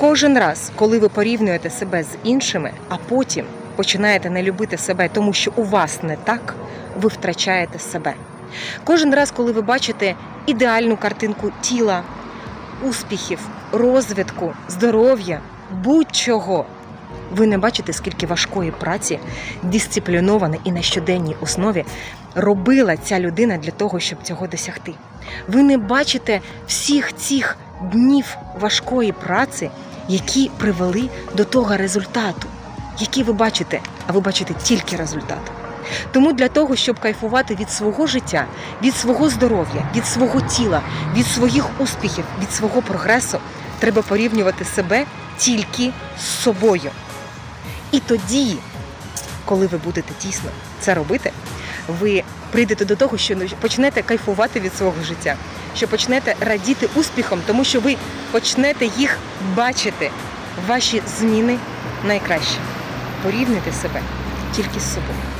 Кожен раз, коли ви порівнюєте себе з іншими, а потім починаєте не любити себе, тому що у вас не так, ви втрачаєте себе. Кожен раз, коли ви бачите ідеальну картинку тіла, успіхів, розвитку, здоров'я, будь-чого, ви не бачите, скільки важкої праці, дисциплінована і на щоденній основі робила ця людина для того, щоб цього досягти. Ви не бачите всіх цих днів важкої праці, які привели до того результату, який ви бачите, а ви бачите тільки результат. Тому для того, щоб кайфувати від свого життя, від свого здоров'я, від свого тіла, від своїх успіхів, від свого прогресу, треба порівнювати себе тільки з собою. І тоді, коли ви будете дійсно це робити, ви прийдете до того, що почнете кайфувати від свого життя, що почнете радіти успіхом, тому що ви почнете їх бачити, ваші зміни найкраще. Порівняйте себе тільки з собою.